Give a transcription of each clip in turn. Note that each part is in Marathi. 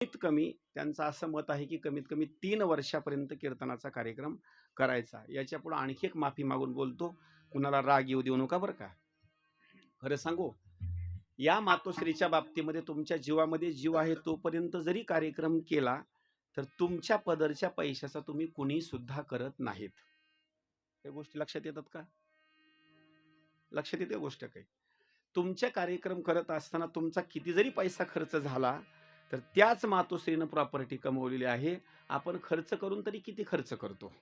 कमीत कमी त्यांचं असं मत आहे की कमीत कमी तीन वर्षापर्यंत कीर्तनाचा कार्यक्रम करायचा. याच्यापुढे आणखी एक माफी मागून बोलतो. कुणाला राग येऊ देऊ नका बरं का? खरं सांगू? या मातोश्रीच्या बाबतीमध्ये तुमच्या जीवामध्ये जीव आहे तोपर्यंत जरी कार्यक्रम केला तर तुमच्या पदरच्या पैशाचा तुम्ही कुणी सुद्धा करत नाहीत. या गोष्टी लक्षात येतात का? लक्षात येते गोष्ट काही. तुमच्या कार्यक्रम करत असताना तुमचा किती जरी पैसा खर्च झाला तर त्याच मातोश्रीनं प्रॉपर्टी कमवलेली आहे. आपण खर्च करून तरी किती खर्च करतो?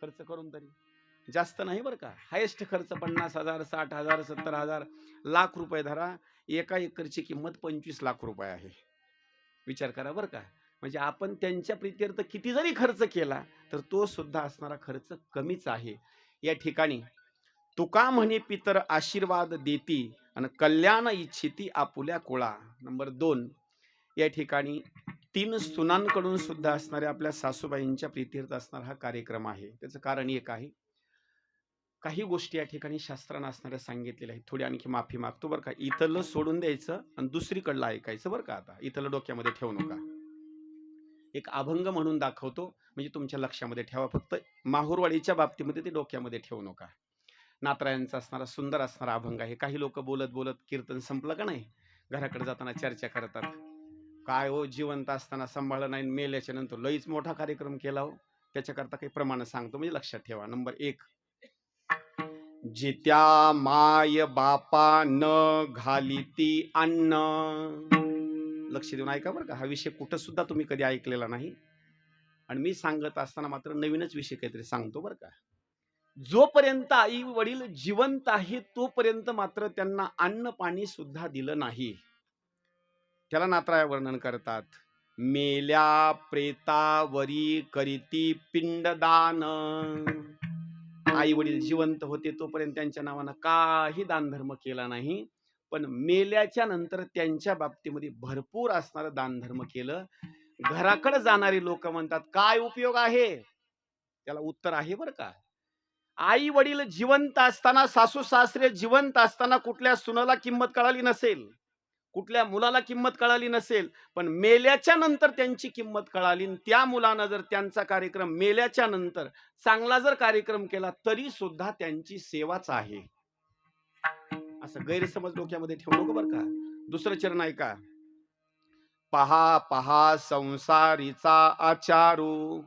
खर्च करून तरी. जास्त नाही बरं का. हायेस्ट खर्च पन्नास हजार साठ हजार सत्तर हजार लाख रुपये धरा. एका एकरची किंमत पंचवीस लाख रुपये आहे. विचार करा बरं का. म्हणजे आपण त्यांच्या प्रीत्यर्थ किती जरी खर्च केला तर तो सुद्धा असणारा खर्च कमीच आहे. या ठिकाणी तुका म्हणे पितर आशीर्वाद देती आणि कल्याण इच्छिती आपुल्या कोळा. नंबर दोन या ठिकाणी तीन सुनांकडून सुद्धा असणाऱ्या आपल्या सासूबाईंच्या प्रीतीर्थ असणारा हा कार्यक्रम आहे. त्याचं कारण एक आहे. काही गोष्टी या ठिकाणी शास्त्रानं असणाऱ्या सांगितलेल्या आहेत. थोडी आणखी माफी मागतो बरं का. इथलं सोडून द्यायचं आणि दुसरीकडलं ऐकायचं बरं का आता. इथलं डोक्यामध्ये ठेवू नका. एक अभंग म्हणून दाखवतो. म्हणजे तुमच्या लक्षामध्ये ठेवा. फक्त माहूरवाडीच्या बाबतीमध्ये ते डोक्यामध्ये ठेवू नका. नातरायांचा असणारा सुंदर असणारा अभंग आहे. काही लोक बोलत बोलत कीर्तन संपलं का नाही? घराकडे जाताना चर्चा करतात. काय हो जिवंत असताना सांभाळलं नाही मेल्याच्या नंतर लईच मोठा कार्यक्रम केला हो. त्याच्याकरता काही प्रमाण सांगतो म्हणजे लक्षात ठेवा. नंबर एक. जित्या माय बापा न घालिती अन्न. लक्ष देऊन ऐका बरं का हा विषय कुठं सुद्धा तुम्ही कधी ऐकलेला नाही. आणि मी सांगत असताना मात्र नवीनच विषय काहीतरी सांगतो बरं का. जोपर्यंत आई वडील जिवंत आहे तोपर्यंत मात्र त्यांना अन्न पाणी सुद्धा दिलं नाही. त्याला नात्राय वर्णन करतात. मेल्या प्रेतावरी करीती पिंडदान. आई वडील जिवंत होते तोपर्यंत त्यांच्या नावानं काही दानधर्म केला नाही. पण मेल्याच्या नंतर त्यांच्या बाबतीमध्ये भरपूर असणारं दानधर्म केलं. घराकडे जाणारी लोक म्हणतात काय उपयोग आहे? त्याला उत्तर आहे बरं का. आई वडील जिवंत असताना सासू सासरे जिवंत असताना कुठल्या सुनाला किंमत कळाली नसेल. कुठल्या मुलाला किंमत कळाली नसेल पण मेल्याच्या नंतर त्यांची किंमत कळाली त्या मुलानं जर त्यांचा कार्यक्रम मेल्याच्या नंतर चांगला जर कार्यक्रम केला तरी सुद्धा त्यांची सेवाच आहे. असं गैरसमज डोक्यामध्ये ठेवू नको बर का. दुसरं चरण ऐका पहा पहा संसारीचा आचारू.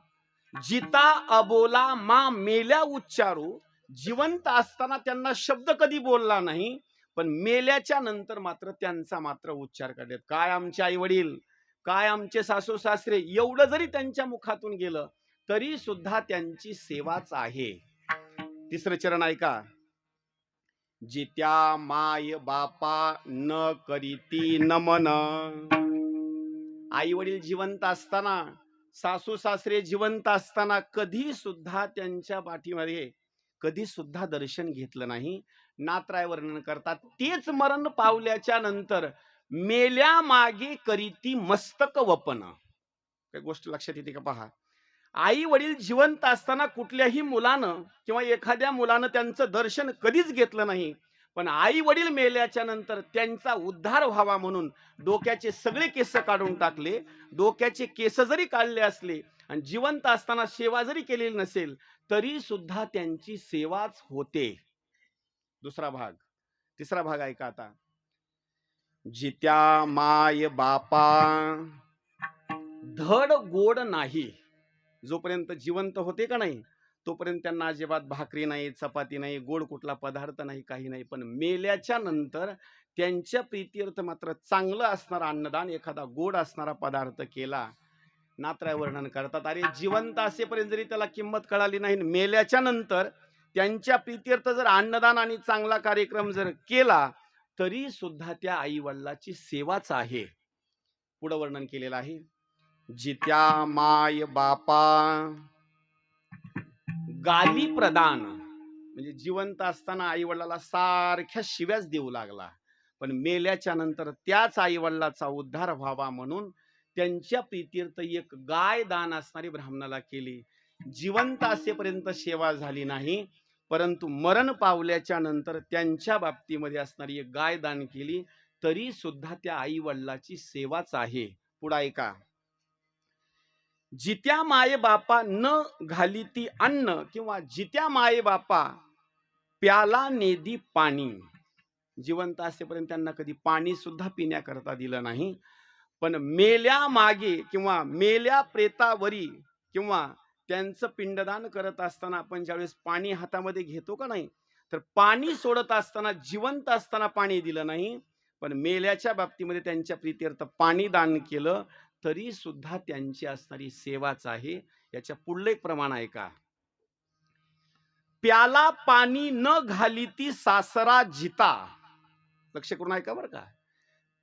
जिता अबोला मा मेल्या उच्चारू. जिवंत असताना त्यांना शब्द कधी बोलला नाही? पण मेल्याच्या नंतर मात्र त्यांचा मात्र उच्चार करतात काय आमचे आई वडील काय आमचे सासू सासरे एवढं जरी त्यांच्या मुखातून गेलं तरी सुद्धा त्यांची सेवाच आहे. तिसरं चरण ऐका. जित्या माय बापा न करीती नमन आई वडील जिवंत असताना सासू सासरे जिवंत असताना कधी सुद्धा त्यांच्या पाठीमध्ये कधी सुद्धा दर्शन घेतलं नाही. नात्राय वर्णन करतात तेच मरण पावल्याच्या नंतर मेल्या मागे करीती मस्तक वपन. काही गोष्ट लक्षात येते का पहा? आई वडील जिवंत असताना कुठल्याही मुलानं किंवा एखाद्या मुलानं त्यांचं दर्शन कधीच घेतलं नाही. पण आई वडील मेल्याच्या नंतर त्यांचा उद्धार व्हावा म्हणून डोक्याचे सगळे केस काढून टाकले. डोक्याचे केस जरी काढले असले आणि जिवंत असताना सेवा जरी केलेली नसेल तरी सुद्धा त्यांची सेवाच होते. दुसरा भाग तिसरा भाग ऐका आता. जित्या माय बापा धड गोड नाही. जोपर्यंत जिवंत होते का नाही तोपर्यंत त्यांना अजिबात भाकरी नाही चपाती नाही गोड कुठला पदार्थ नाही काही नाही. पण मेल्याच्या नंतर त्यांच्या प्रीतीर्थ मात्र चांगलं असणारं अन्नदान एखादा गोड असणारा पदार्थ केला नात्राय वर्णन करतात अरे जिवंत असेपर्यंत जरी त्याला किंमत कळाली नाही मेल्याच्या नंतर त्यांच्या प्रीत्यर्थ जर अन्नदान आणि चांगला कार्यक्रम जर केला तरी सुद्धा त्या आई वडिलाची सेवाच आहे. पुढं वर्णन केलेलं आहे. जित्या माय बापा गाली प्रदान. म्हणजे जिवंत असताना आई वडिलाला सारख्या शिव्याच देऊ लागला. पण मेल्याच्या नंतर त्याच आई वडिलाचा उद्धार व्हावा म्हणून त्यांच्या प्रीतीर्थ एक गाय दान असणारी ब्राह्मणाला केली. जिवंत असेपर्यंत सेवा झाली नाही परंतु मरण पावल्याच्या नंतर त्यांच्या बाबतीमध्ये असणारी एक गाय दान केली तरी सुद्धा त्या आई वडिलाची सेवाच आहे. पुढं ऐका. जित्या माये बापा न घाली ती अन्न किंवा जित्या माये बापा प्याला नेदी पाणी. जिवंत असेपर्यंत त्यांना कधी पाणी सुद्धा पिण्याकरता दिलं नाही. पण मेल्या मागे किंवा मेल्या प्रेतावरी किंवा त्यांचं पिंडदान करत असताना आपण ज्यावेळेस पाणी हातामध्ये घेतो का नाही तर पाणी सोडत असताना जिवंत असताना पाणी दिलं नाही पण मेल्याच्या बाबतीमध्ये त्यांच्या प्रीत्यर्थ पाणी दान केलं तरी सुद्धा त्यांची असणारी सेवाच आहे. याच्या पुढलं एक प्रमाण आहे का? प्याला पाणी न घाली ती सासरा जिता. लक्ष करून ऐका बरं का.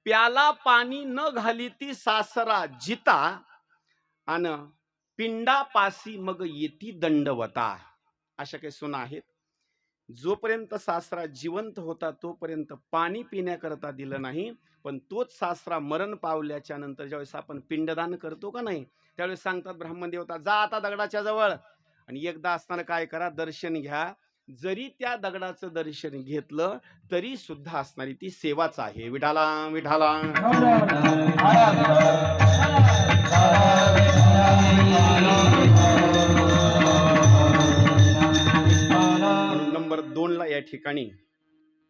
प्याला पाणी न घाली ती सासरा जिता अन पिंडापासी मग येती दंडवता. अशा काही सुना आहेत. जोपर्यंत सासरा जिवंत होता तोपर्यंत पाणी पिण्याकरता दिलं नाही. पण तोच सासरा मरण पावल्याच्या नंतर ज्यावेळेस आपण पिंडदान करतो का नाही त्यावेळेस सांगतात ब्राह्मण देवता जा आता दगडाच्या जवळ आणि एकदा असताना काय करा दर्शन घ्या. जरी त्या दगडाचं दर्शन घेतलं तरी सुद्धा असणारी ती सेवाच आहे. विठाला विठाला नंबर दोन ला या ठिकाणी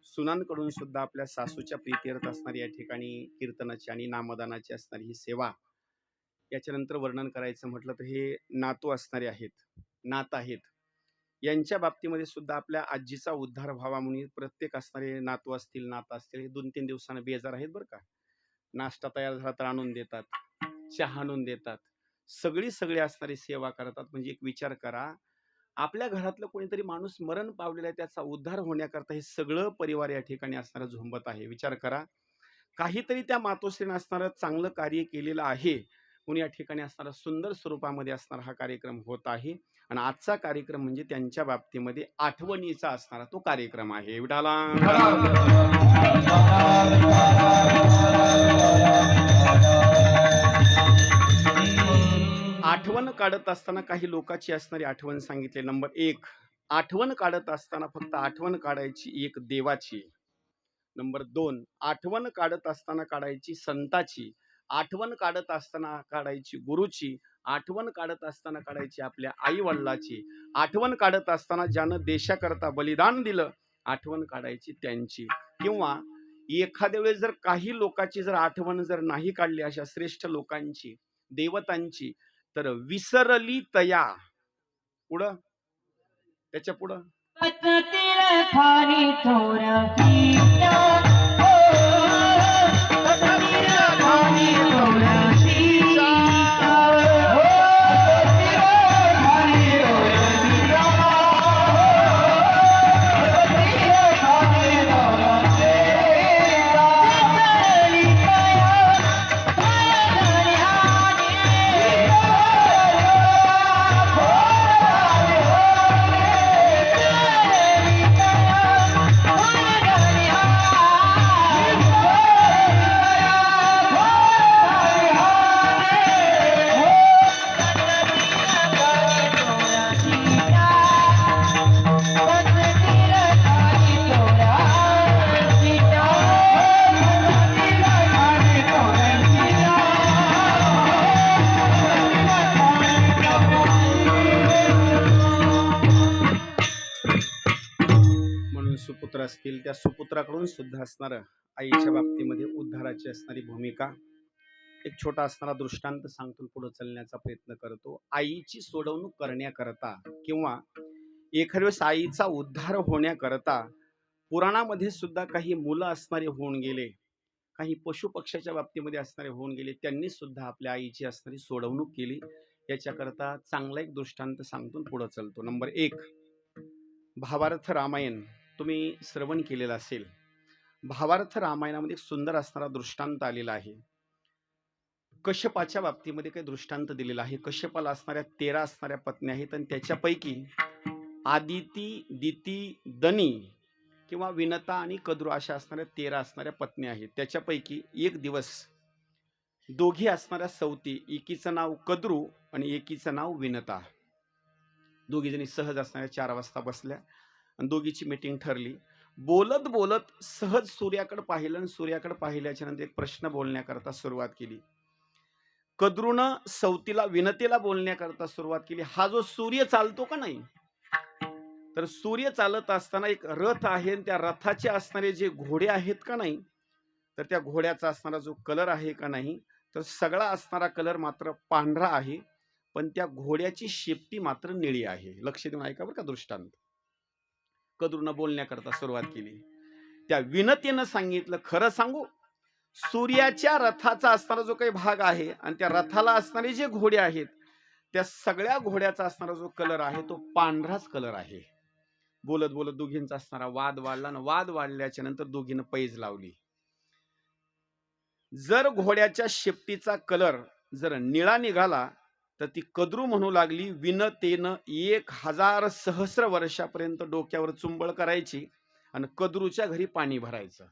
सुनांकडून सुद्धा आपल्या सासूच्या प्रीतीर्थ असणारी या ठिकाणी कीर्तनाची आणि नामदानाची असणारी ही सेवा याच्यानंतर वर्णन करायचं म्हटलं तर हे नातू असणारे आहेत नात आहेत. यांच्या बाबतीमध्ये सुद्धा आपल्या आजीचा उद्धार व्हावा म्हणून प्रत्येक असणारे नातू असतील नात असतील हे दोन तीन दिवसानं बेजार आहेत बरं का. नाश्ता तयार झाला तर आणून देतात चहा आणून देतात. सगळी सगळी असणारी सेवा करतात. म्हणजे एक विचार करा आपल्या घरातलं कोणीतरी माणूस मरण पावलेला आहे त्याचा उद्धार होण्याकरता हे सगळं परिवार या ठिकाणी असणारं झोंबत आहे. विचार करा काहीतरी त्या मातोश्रीनं असणारं चांगलं कार्य केलेलं आहे म्हणून या ठिकाणी असणारा सुंदर स्वरूपामध्ये असणारा हा कार्यक्रम होत आहे. आणि आजचा कार्यक्रम म्हणजे त्यांच्या बाबतीमध्ये आठवणीचा असणारा तो कार्यक्रम आहे. विठाला आठवण काढत असताना काही लोकांची असणारी आठवण सांगितली. नंबर एक आठवण काढत असताना फक्त आठवण काढायची एक देवाची. नंबर दोन आठवण काढत असताना काढायची संताची. आठवण काढत असताना काढायची गुरुची. आठवण काढत असताना काढायची आपल्या आई वडिलाची आठवण काढत असताना ज्यानं देशाकरता बलिदान दिलं आठवण काढायची त्यांची. किंवा एखाद्या वेळेस जर काही लोकांची जर आठवण जर नाही काढली अशा श्रेष्ठ लोकांची देवतांची तर विसरली तया. पुढं? त्याच्या पुढं? तीर्थानी थोर असतील त्या सुपुत्राकडून सुद्धा असणार आईच्या बाबतीमध्ये उद्धाराची असणारी भूमिका. एक छोटा असणारा दृष्टांत सांगतो पुढे चालण्याचा प्रयत्न करतो. आईची सोडवणूक करण्याकरता किंवा एखाद्या वेळेस आईचा उद्धार होण्याकरता पुराणामध्ये सुद्धा काही मुलं असणारे होऊन गेले काही पशुपक्ष्याच्या बाबतीमध्ये असणारे होऊन गेले त्यांनी सुद्धा आपल्या आईची असणारी सोडवणूक केली. याच्याकरता चांगला एक दृष्टांत सांगतून पुढे चालतो. नंबर एक भावार्थ रामायण. तुम्ही श्रवण केलेलं असेल भावार्थ रामायणामध्ये एक सुंदर असणारा दृष्टांत आलेला आहे. कश्यपाच्या बाबतीमध्ये काही दृष्टांत दिलेला आहे. कश्यपाला असणाऱ्या तेरा असणाऱ्या पत्नी आहेत आणि त्याच्यापैकी आदिती दिती दनी किंवा विनता आणि कद्रू अशा असणाऱ्या तेरा असणाऱ्या पत्नी आहेत. त्याच्यापैकी एक दिवस दोघी असणाऱ्या सवती एकीचं नाव कद्रू आणि एकीचं नाव विनता. दोघीजणी सहज असणाऱ्या चार वाजता बसल्या. आणि दोघीची मीटिंग ठरली. बोलत बोलत सहज सूर्याकडे पाहिलं आणि सूर्याकडे पाहिल्याच्या नंतर एक प्रश्न बोलण्याकरता सुरुवात केली. कद्रुनं सवतीला विनतेला बोलण्याकरता सुरुवात केली. हा जो सूर्य चालतो का नाही? तर सूर्य चालत असताना एक रथ आहे आणि त्या रथाचे असणारे जे घोडे आहेत का नाही? तर त्या घोड्याचा असणारा जो कलर आहे का नाही? तर सगळा असणारा कलर मात्र पांढरा आहे पण त्या घोड्याची शेपटी मात्र निळी आहे. लक्ष देऊन ऐका बरं का दृष्टांत. कद्रूनं बोलण्याकरता सुरुवात केली. त्या विनतेनं सांगितलं खरं सांगू सूर्याच्या रथाचा असणारा जो काही भाग आहे आणि त्या रथाला असणारे जे घोडे आहेत त्या सगळ्या घोड्याचा असणारा जो कलर आहे तो पांढराच कलर आहे. बोलत बोलत दोघींचा असणारा वाद वाढला आणि वाद वाढल्याच्या नंतर दोघीनं पैज लावली. जर घोड्याच्या शेपटीचा कलर जर निळा निघाला तर ती कद्रू म्हणू लागली विनतेनं एक हजार सहस्र वर्षापर्यंत डोक्यावर चुंबळ करायची आणि कद्रूच्या घरी पाणी भरायचं.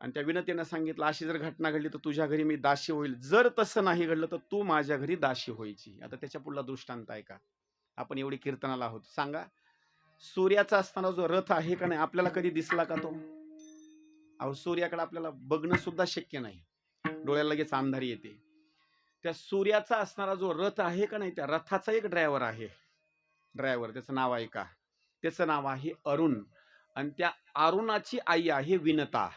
आणि त्या विनतेनं सांगितलं अशी जर घटना घडली तर तुझ्या घरी मी दाशी होईल. जर तसं नाही घडलं तर तू माझ्या घरी दाशी व्हायची. आता त्याच्या पुढला दृष्टांत आहे का? आपण एवढी कीर्तनाला आहोत. सांगा सूर्याचा असताना जो रथ आहे का नाही आपल्याला कधी दिसला का तो? अहो सूर्याकडे आपल्याला बघणं सुद्धा शक्य नाही. डोळ्याला लगेच अंधारी येते. त्या सूर्याचा असणारा जो रथ आहे का नाही त्या रथाचा एक ड्रायव्हर आहे. ड्रायव्हर त्याचं नाव आहे का? त्याचं नाव आहे अरुण. आणि त्या अरुणाची आई आहे विनता.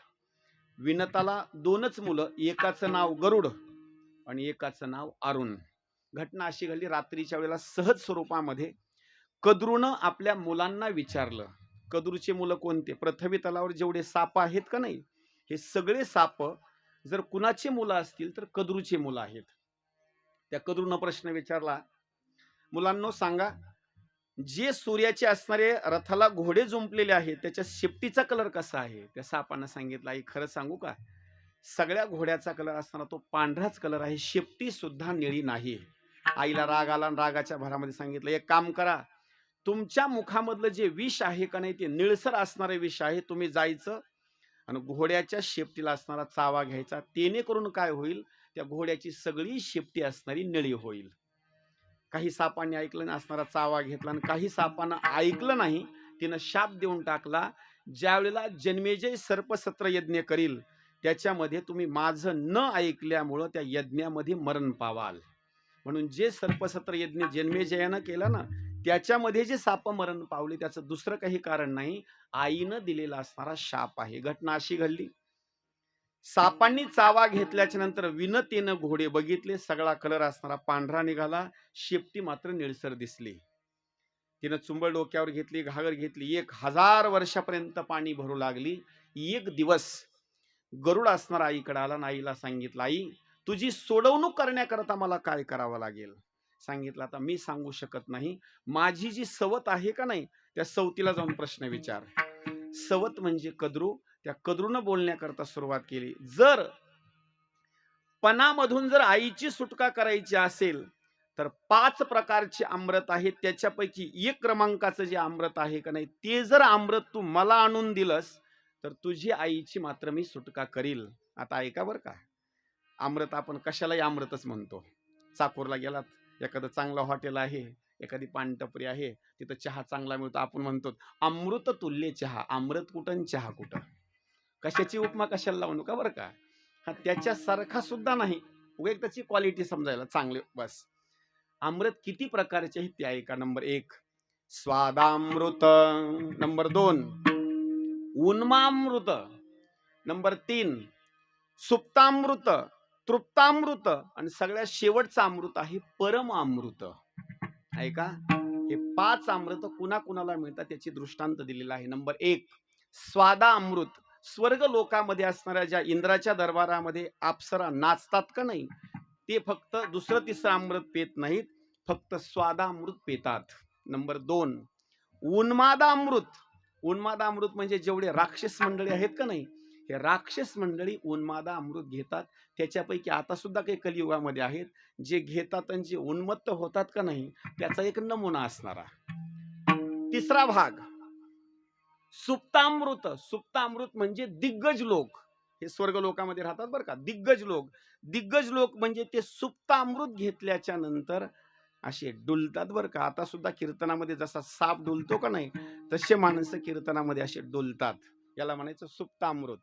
विनताला दोनच मुलं एकाचं नाव गरुड आणि एकाचं नाव अरुण. घटना अशी घडली रात्रीच्या वेळेला सहज स्वरूपामध्ये कद्रूनं आपल्या मुलांना विचारलं. कद्रूचे मुलं कोणते? पृथ्वी तलावर जेवढे साप आहेत का नाही हे सगळे साप जर कुणाचे मुलं असतील तर कद्रूचे मुलं आहेत. त्या कदरूनं प्रश्न विचारला मुलांनो सांगा जे सूर्याचे असणारे रथाला घोडे जुंपलेले आहेत त्याच्या शेपटीचा कलर कसा आहे? त्या सापांना सांगितलं आई खरं सांगू का? सगळ्या घोड्याचा कलर असताना तो पांढराच कलर आहे शेपटी सुद्धा निळी नाही. आईला राग आला आणि रागाच्या भरामध्ये सांगितलं एक काम करा तुमच्या मुखामधलं जे विष आहे का नाही ते निळसर असणारे विष आहे तुम्ही जायचं आणि घोड्याच्या शेपटीला असणारा चावा घ्यायचा तेने करून काय होईल त्या घोड्याची सगळी शेपटी असणारी निळी होईल. काही सापांनी ऐकलं असणारा चावा घेतला आणि काही सापानं ऐकलं नाही तिनं शाप देऊन टाकला ज्या वेळेला जन्मेजय सर्पसत्र यज्ञ करील त्याच्यामध्ये तुम्ही माझं न ऐकल्यामुळं त्या यज्ञामध्ये मरण पावाल. म्हणून जे सर्पसत्र यज्ञ जन्मेजयानं केलं ना त्याच्यामध्ये जे साप मरण पावले त्याचं दुसरं काही कारण नाही आईनं दिलेला असणारा शाप आहे. घटना अशी घडली. सापांनी चावा घेतल्याच्या नंतर विनतेनं घोडे बघितले सगळा कलर असणारा पांढरा निघाला शेपटी मात्र निळसर दिसली. तिनं चुंबळ डोक्यावर घेतली घागर घेतली एक हजार वर्षापर्यंत पाणी भरू लागली. एक दिवस गरुड असणार आईकडे आला आणि आईला सांगितलं आई तुझी सोडवणूक करण्याकरता मला काय करावं लागेल? सांगितलं आता मी सांगू शकत नाही. माझी जी सवत आहे का नाही त्या सवतीला जाऊन प्रश्न विचार. सवत म्हणजे कद्रू त्या कदरून बोलण्याकरता सुरुवात केली. जर पणामधून जर आईची सुटका करायची असेल तर पाच प्रकारचे अमृत आहेत. त्याच्यापैकी एक क्रमांकाचं जे अमृत आहे का नाही ते जर अमृत तू मला आणून दिलंस तर तुझी आईची मात्र मी सुटका करील. आता ऐका बरं का. अमृत आपण कशालाही अमृतच म्हणतो. चाकूरला गेलात एखादं चांगलं हॉटेल आहे एखादी पानटपरी आहे तिथं चहा चांगला मिळतो आपण म्हणतो अमृत तुल्य चहा अमृत कुठं चहा कुठं? कशाची उपमा कशाला लावू नका बरं का? हा त्याच्यासारखा सुद्धा नाही. उगे त्याची क्वालिटी समजायला चांगली बस. अमृत किती प्रकारचे आहेत ते ऐका. नंबर एक स्वादामृत. नंबर दोन उन्मामृत. नंबर तीन सुप्तामृत तृप्तामृत. आणि सगळ्यात शेवटचं अमृत आहे परमामृत. ऐका हे पाच अमृत कुणा कुणाला मिळतात त्याची दृष्टांत दिलेला आहे. नंबर एक स्वादा अमृत स्वर्ग लोकामध्ये असणाऱ्या ज्या इंद्राच्या दरबारामध्ये अप्सरा नाचतात का नाही ते फक्त दुसरं तिसरं अमृत पेत नाहीत फक्त स्वादामृत पेतात. नंबर दोन उन्मादामृत उन्मादामृत म्हणजे जेवढे राक्षस मंडळी आहेत का नाही हे राक्षस मंडळी उन्मादा अमृत घेतात. त्याच्यापैकी आता सुद्धा काही कलियुगामध्ये आहेत जे घेतात आणि जे उन्मत्त होतात का नाही त्याचा एक नमुना असणारा. तिसरा भाग सुप्तामृत सुप्तामृत म्हणजे दिग्गज लोक. हे स्वर्ग लोकामध्ये राहतात बरं का? दिग्गज लोक. दिग्गज लोक म्हणजे ते सुप्तामृत घेतल्याच्या नंतर असे डुलतात बरं का? आता सुद्धा कीर्तनामध्ये जसा साप डुलतो का नाही तसे माणसं कीर्तनामध्ये असे डुलतात. याला म्हणायचं सुप्तामृत.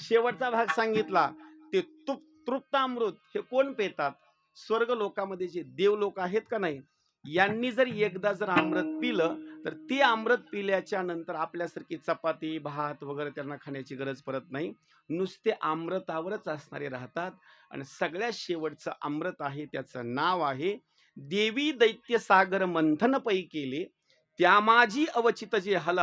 शेवटचा भाग सांगितला ते तुप तृप्तामृत हे कोण पेतात? स्वर्ग लोकामध्ये जे देव लोक आहेत का नाही यांनी जर एकदा जर अमृत पिलं तर ते अमृत पिल्याच्या नंतर आपल्यासारखी चपाती भात वगैरे त्यांना खाण्याची गरज पडत नाही. नुसते अमृतावरच असणारे राहतात आणि सगळ्यात शेवटचं अमृत आहे त्याचं नाव आहे देवी दैत्य सागर मंथन पै केले त्या माझी अवचित जे हल